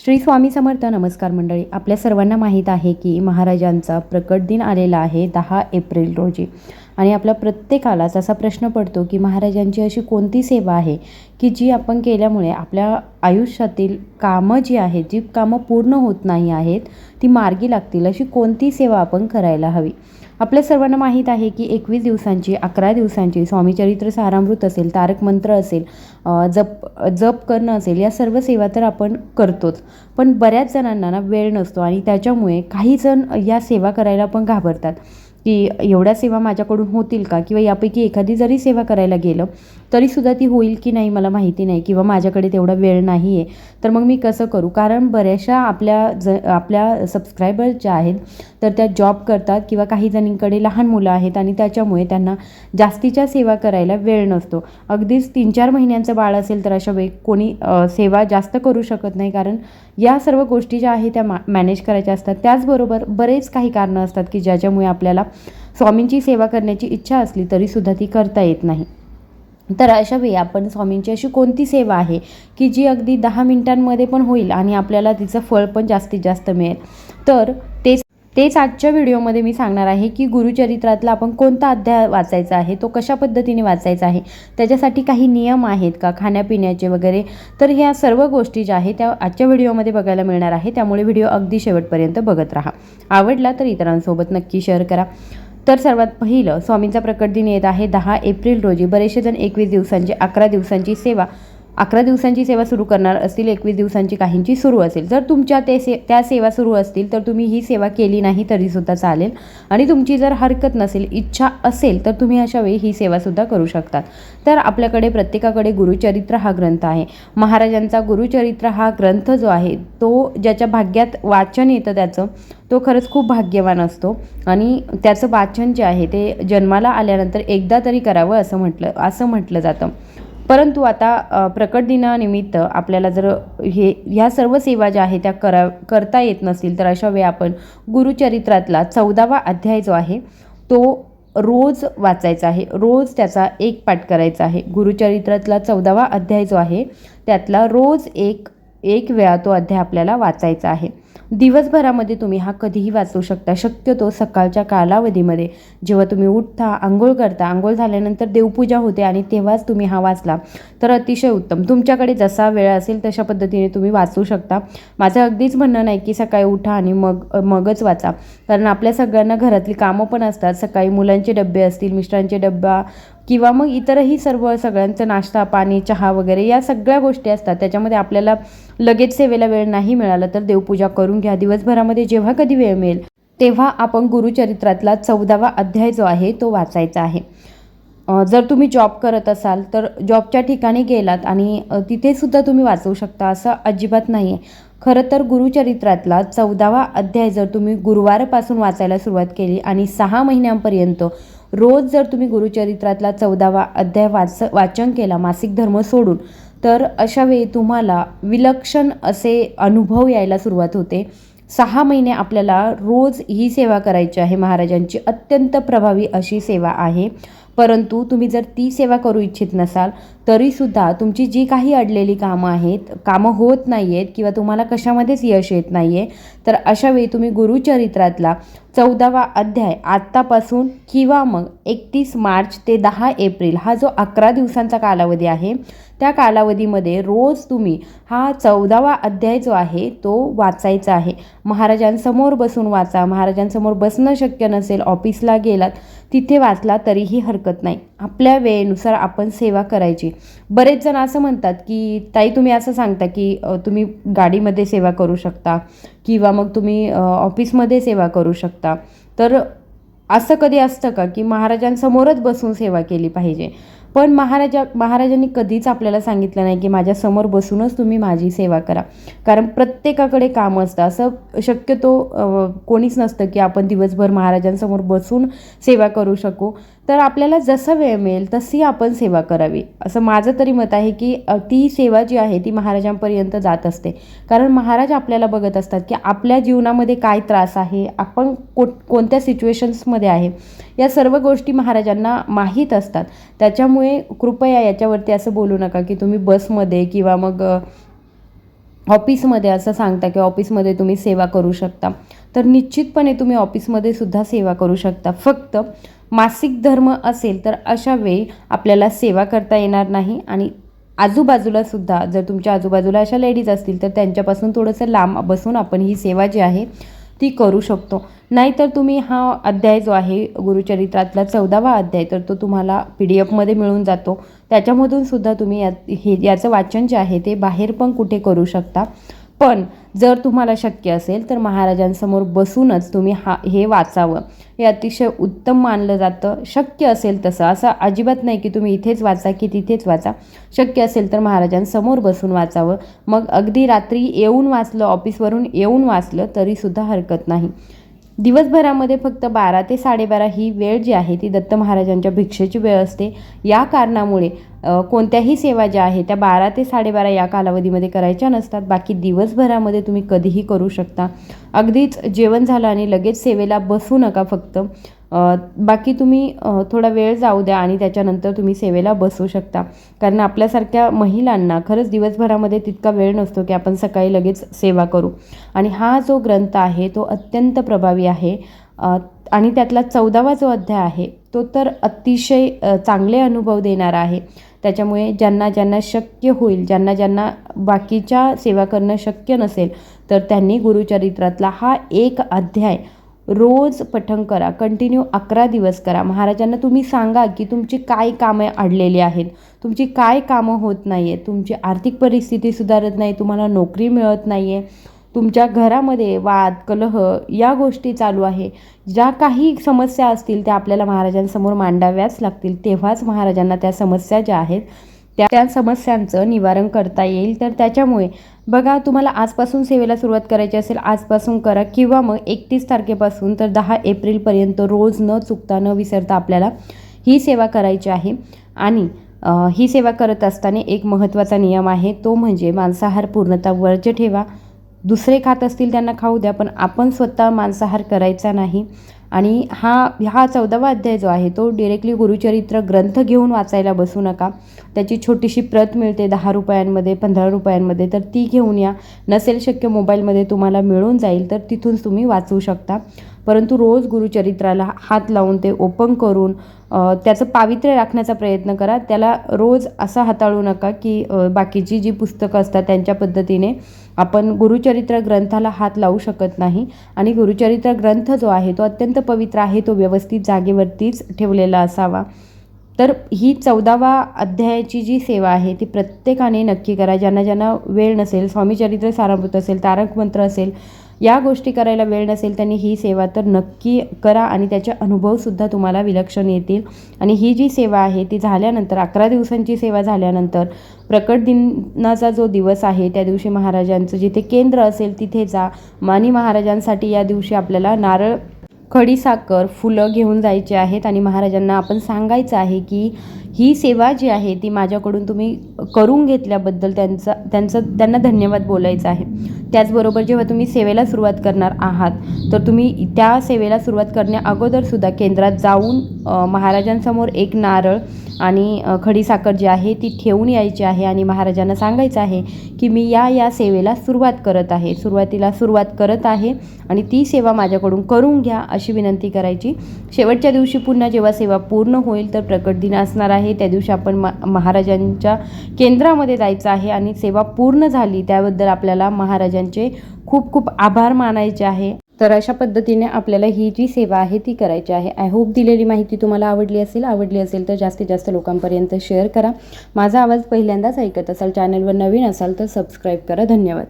श्री स्वामी समर्थ नमस्कार मंडळी. आपल्या सर्वांना माहीत आहे की महाराजांचा प्रकट दिन आलेला आहे दहा एप्रिल रोजी. आणि आपल्या प्रत्येकालाच असा प्रश्न पडतो की महाराजांची अशी कोणती सेवा आहे की जी आपण केल्यामुळे आपल्या आयुष्यातील कामं जी आहेत जी कामं पूर्ण होत नाही आहेत ती मार्गी लागतील अशी कोणती सेवा आपण करायला हवी? आपल्या सर्वांना माहीत आहे की एकवीस दिवसांची अकरा दिवसांची स्वामीचरित्र सारामृत असेल तारक मंत्र असेल जप जप करणं असेल या सर्व सेवा तर आपण करतोच. पण बऱ्याच जणांना ना वेळ नसतो आणि त्याच्यामुळे काही जण या सेवा करायला पण घाबरतात. की एवढ्या सेवा माझ्याकडून होतील का? किंवा यापैकी एखादी जरी सेवा करायला गेलं तरीसुद्धा ती होईल की नाही मला माहिती नाही किंवा माझ्याकडे तेवढा वेळ नाही आहे तर मग मी कसं करू? कारण बऱ्याचशा आपल्या ज आपल्या सबस्क्रायबर ज्या आहेत तर त्या जॉब करतात किंवा काही जणींकडे लहान मुलं आहेत आणि त्याच्यामुळे त्यांना जास्तीच्या सेवा करायला वेळ नसतो. अगदीच तीन चार महिन्यांचं बाळ असेल तर अशा वेळी कोणी सेवा जास्त करू शकत नाही. कारण या सर्व गोष्टी ज्या आहेत त्या मा मॅनेज करायच्या असतात. त्याचबरोबर बरेच काही कारणं असतात की ज्याच्यामुळे आपल्याला स्वामींची सेवा करण्याची इच्छा असली तरीसुद्धा ती करता येत नाही. तर अशा वेळी आपण स्वामींची अशी कोणती सेवा आहे की जी अगदी दहा मिनिटांमध्ये पण होईल आणि आपल्याला तिचं फळ पण जास्तीत जास्त मिळेल? तर तेच आजच्या व्हिडिओमध्ये मी सांगणार आहे की गुरुचरित्रातला आपण कोणता अध्याय वाचायचा आहे तो कशा पद्धतीने वाचायचा आहे त्याच्यासाठी काही नियम आहेत का खाण्यापिण्याचे वगैरे? तर ह्या सर्व गोष्टी ज्या आहेत त्या आजच्या व्हिडिओमध्ये बघायला मिळणार आहे. त्यामुळे व्हिडिओ अगदी शेवटपर्यंत बघत राहा. आवडला तर इतरांसोबत नक्की शेअर करा. तर सर्वात पहिलं स्वामींचा प्रकट दिन येत आहे दहा एप्रिल रोजी. बरेचसे जण एकवीस दिवसांची अकरा दिवसांची सेवा अकरा दिवसांची सेवा सुरू करणार असतील एकवीस दिवसांची काहींची सुरू असेल. जर तुमच्या ते से त्या सेवा सुरू असतील तर तुम्ही ही सेवा केली नाही तरीसुद्धा चालेल. आणि तुमची जर हरकत नसेल इच्छा असेल तर तुम्ही अशा वेळी ही सेवासुद्धा करू शकतात तर आपल्याकडे प्रत्येकाकडे गुरुचरित्र हा ग्रंथ आहे. महाराजांचा गुरुचरित्र हा ग्रंथ जो आहे तो ज्याच्या भाग्यात वाचन येतं त्याचं तो खरंच खूप भाग्यवान असतो. आणि त्याचं वाचन जे आहे ते जन्माला आल्यानंतर एकदा तरी करावं असं म्हटलं असं म्हटलं जातं. परंतु आता प्रकट दिनानिमित्त आपल्याला जर हे ह्या सर्व सेवा ज्या आहेत त्या करा करता येत नसतील तर अशा वेळी आपण गुरुचरित्रातला चौदावा अध्याय जो आहे तो रोज वाचायचा आहे. रोज त्याचा एक पाठ करायचा आहे. गुरुचरित्रातला चौदावा अध्याय जो आहे त्यातला रोज एक एक वेळा तो अध्याय आपल्याला वाचायचा आहे. दिवसभरामध्ये तुम्ही हा कधीही वाचू शकता. शक्यतो सकाळच्या कालावधीमध्ये जेव्हा तुम्ही उठता आंघोळ करता आंघोळ झाल्यानंतर देवपूजा होते आणि तेव्हाच तुम्ही हा वाचला तर अतिशय उत्तम. तुमच्याकडे जसा वेळ असेल तशा पद्धतीने तुम्ही वाचू शकता. माझं अगदीच म्हणणं नाही की सकाळी उठा आणि मग मगच वाचा कारण आपल्या सगळ्यांना घरातली कामं पण असतात. सकाळी मुलांचे डबे असतील मिस्टरांचे डब्बा किंवा मग इतरही सर्व सगळ्यांचं नाश्ता पाणी चहा वगैरे या सगळ्या गोष्टी असतात. त्याच्यामध्ये आपल्याला लगेच सेवेला वेळ नाही मिळाला तर देवपूजा करून घ्या. दिवसभरामध्ये जेव्हा कधी वेळ मिळेल तेव्हा आपण गुरुचरित्रातला चौदावा अध्याय जो आहे तो वाचायचा आहे. जर तुम्ही जॉब करत असाल तर जॉबच्या ठिकाणी गेलात आणि तिथेसुद्धा तुम्ही वाचवू शकता असं अजिबात नाही आहे खरं तर गुरुचरित्रातला चौदावा अध्याय जर तुम्ही गुरुवारपासून वाचायला सुरुवात केली आणि सहा महिन्यांपर्यंत रोज जर तुम्ही गुरुचरित्रातला चौदावा अध्याय वाच वाचन केला मासिक धर्म सोडून तर अशा वेळी तुम्हाला विलक्षण असे अनुभव यायला सुरुवात होते. सहा महिने आपल्याला रोज ही सेवा करायची आहे. महाराजांची अत्यंत प्रभावी अशी सेवा आहे. परंतु तुम्ही जर ती सेवा करू इच्छित नसाल तरीसुद्धा तुमची जी काही अडलेली कामं आहेत कामं होत नाही आहेत किंवा तुम्हाला कशामध्येच यश येत नाही आहे तर अशावेळी तुम्ही गुरुचरित्रातला चौदावा अध्याय आत्तापासून किंवा मग एकतीस मार्च ते दहा एप्रिल हा जो अकरा दिवसांचा कालावधी आहे त्या कालावधीमध्ये रोज तुम्ही हा चौदावा अध्याय जो आहे तो वाचायचा आहे. महाराजांसमोर बसून वाचा. महाराजांसमोर बसणं शक्य नसेल ऑफिसला गेलात तिथे वाचला तरीही हरकत नाही. आपल्या वेळेनुसार आपण सेवा करायची. बरेच जण असं म्हणतात की ताई तुम्ही असं सांगता की तुम्ही गाडीमध्ये सेवा करू शकता किंवा मग तुम्ही ऑफिसमध्ये सेवा करू शकता. तर असं कधी असतं का की महाराजांसमोरच बसून सेवा केली पाहिजे? पण महाराजा महाराजांनी कधीच आपल्याला सांगितलं नाही की माझ्यासमोर बसूनच तुम्ही माझी सेवा करा. कारण प्रत्येकाकडे काम असतं. असं शक्यतो कोणीच नसतं की आपण दिवसभर महाराजांसमोर बसून सेवा करू शकू. तर आपल्याला जसं वेळ मिळेल तशी आपण सेवा करावी. असं माझं तरी मत आहे की ती सेवा जी आहे ती महाराजांपर्यंत जात असते. कारण महाराज आपल्याला बघत असतात की आपल्या जीवनामध्ये काय त्रास आहे आपण को कोणत्या सिच्युएशन्समध्ये आहे या सर्व गोष्टी महाराजांना माहीत असतात. त्याच्यामुळे कृपया याच्यावरती असं बोलू नका की तुम्ही बसमध्ये किंवा मग ऑफिसमध्ये असं सांगता की ऑफिसमध्ये तुम्ही सेवा करू शकता. तर निश्चितपणे तुम्ही ऑफिसमध्ये सुद्धा सेवा करू शकता. फक्त मासिक धर्म असेल तर अशा वेळी आपल्याला सेवा करता येणार नाही आणि आजूबाजूला सुद्धा जर तुमच्या आजूबाजूला अशा लेडीज असतील तर त्यांच्यापासून थोडंसं लांब बसून आपण ही सेवा जी आहे ती करू शकतो. नाहीतर तुम्ही हा अध्याय जो आहे गुरुचरित्रातला चौदावा अध्याय तर तो तुम्हाला पी डी एफमध्ये मिळून जातो. त्याच्यामधून सुद्धा तुम्ही या हे याचं वाचन जे आहे ते बाहेर पण कुठे करू शकता. पण जर तुम्हाला शक्य असेल तर महाराजांसमोर बसूनच तुम्ही हा हे वाचावं. हे अतिशय उत्तम मानलं जातं. शक्य असेल तसं. असं अजिबात नाही की तुम्ही इथेच वाचा की तिथेच वाचा. शक्य असेल तर महाराजांसमोर बसून वाचावं. मग अगदी रात्री येऊन वाचलं ऑफिसवरून येऊन वाचलं तरीसुद्धा हरकत नाही. दिवसभरामध्ये फक्त बारा ते साडेबारा ही वेळ जी आहे ती दत्त महाराजांच्या भिक्षेची वेळ असते. या कारणामुळे कोणत्याही सेवा ज्या आहे त्या बारा ते साडेबारा या कालावधीमध्ये करायच्या नसतात. बाकी दिवसभरामध्ये तुम्ही कधीही करू शकता. अगदीच जेवण झालं आणि लगेच सेवेला बसू नका फक्त. बाकी तुम्ही थोडा वेळ जाऊ द्या आणि त्याच्यानंतर तुम्ही सेवेला बसू शकता. कारण आपल्यासारख्या महिलांना खरंच दिवसभरामध्ये तितका वेळ नसतो की आपण सकाळी लगेच सेवा करू. आणि हा जो ग्रंथ आहे तो अत्यंत प्रभावी आहे. आणि त्यातला चौदावा जो अध्याय आहे तो तर अतिशय चांगले अनुभव देणारा आहे. त्याच्यामुळे ज्यांना ज्यांना शक्य होईल ज्यांना ज्यांना बाकीच्या सेवा करणं शक्य नसेल तर त्यांनी गुरुचरित्रातला हा एक अध्याय रोज पठण करा कंटिन्यू अकरा दिवस करा. महाराजांना तुम्ही सांगा की तुमची काय कामं अडलेली आहेत? तुमची काय कामं होत नाही आहेत तुमची आर्थिक परिस्थिती सुधारत नाही तुम्हाला नोकरी मिळत नाही आहे तुमच्या घरामध्ये वाद कलह या गोष्टी चालू आहे. ज्या काही समस्या असतील त्या आपल्याला महाराजांसमोर मांडाव्याच लागतील. तेव्हाच महाराजांना त्या समस्या ज्या आहेत त्या त्या समस्यांचं निवारण करता येईल. तर त्याच्यामुळे बघा तुम्हाला आजपासून सेवेला सुरुवात करायची असेल आजपासून करा किंवा मग एकतीस तारखेपासून तर दहा एप्रिलपर्यंत रोज न चुकता न विसरता आपल्याला ही सेवा करायची आहे. आणि ही सेवा करत असताना एक महत्त्वाचा नियम आहे तो म्हणजे मांसाहार पूर्णतः वर्ज्य ठेवा. दुसरे खात असतील त्यांना खाऊ द्या पण आपण स्वतः मांसाहार करायचा नाही. आणि हा हा चौदावा अध्याय जो आहे तो डिरेक्टली गुरुचरित्र ग्रंथ घेऊन वाचायला बसू नका. त्याची छोटीशी प्रत मिळते दहा रुपयांमध्ये पंधरा रुपयांमध्ये तर ती घेऊन या. नसेल शक्य मोबाईलमध्ये तुम्हाला मिळून जाईल तर तिथून तुम्ही वाचू शकता. परंतु रोज गुरुचरित्राला हात लावून ते ओपन करून त्याचं पावित्र्य राखण्याचा प्रयत्न करा. त्याला रोज असं हाताळू नका की बाकीची जी पुस्तकं असतात त्यांच्या पद्धतीने आपण गुरुचरित्र ग्रंथाला हात लावू शकत नाही. आणि गुरुचरित्र ग्रंथ जो आहे तो अत्यंत पवित्र आहे तो व्यवस्थित जागेवरतीच ठेवलेला असावा. तर ही चौदावा अध्यायाची जी सेवा आहे ती प्रत्येकाने नक्की करा. ज्यांना ज्यांना वेळ नसेल स्वामीचरित्र सारामृत असेल तारक मंत्र असेल या गोष्टी करायला वेळ नसेल त्यांनी ही सेवा तर नक्की करा आणि त्याचे अनुभवसुद्धा तुम्हाला विलक्षण येतील. आणि ही जी सेवा आहे ती झाल्यानंतर अकरा दिवसांची सेवा झाल्यानंतर प्रकट दिनाचा जो दिवस आहे त्या दिवशी महाराजांचं जिथे केंद्र असेल तिथे जा. मानी महाराजांसाठी या दिवशी आपल्याला नारळ खडीसाखर फुलं घेऊन जायचे आहेत आणि महाराजांना आपण सांगायचं आहे की ही सेवा जी आहे ती माझ्याकडून तुम्ही करून घेतल्याबद्दल त्यांचा त्यांचं त्यांना धन्यवाद बोलायचं आहे. त्याचबरोबर जेव्हा तुम्ही सेवेला सुरुवात करणार आहात तर तुम्ही त्या सेवेला सुरुवात करण्या अगोदरसुद्धा केंद्रात जाऊन महाराजांसमोर एक नारळ आणि खडीसाखर जी आहे ती ठेवून यायची आहे आणि महाराजांना सांगायचं आहे की मी या या सेवेला सुरुवात करत आहे सुरुवातीला सुरुवात करत आहे आणि ती सेवा माझ्याकडून करून घ्या अशी विनंती करायची. शेवटच्या दिवशी पुन्हा जेव्हा सेवा पूर्ण होईल तर प्रकट दिन असणार आहे. त्या दिवशी आपण मा महाराजांच्या केंद्रामध्ये जायचं आहे आणि सेवा पूर्ण झाली त्याबद्दल आपल्याला महाराजांचे खूप खूप आभार मानायचे आहे. तर अशा पद्धतीने आपल्याला ही जी सेवा आहे ती करायची आहे. आय होप दिलेली माहिती तुम्हाला आवडली असेल. आवडली असेल तर जास्तीत जास्त लोकांपर्यंत शेअर करा. माझा आवाज पहिल्यांदाच ऐकत असाल चॅनलवर नवीन असाल तर सबस्क्राईब करा. धन्यवाद.